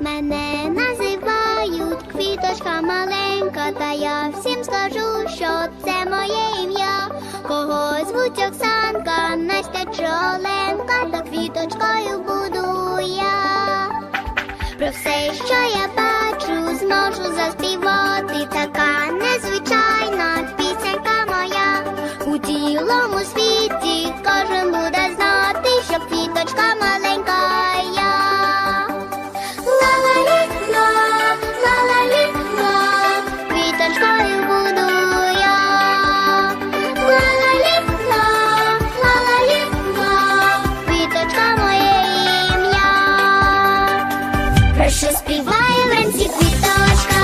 Мене називають квіточка маленька, та я всім скажу, що це моє ім'я. Кого звуть Оксанка, Настя Чоленка, Про все, що я бачу, зможу заспівати. Така незвичайна пісенька моя. У цілому світі кожен буде знати, що квіточка ім'я. Співає вранці квіточка,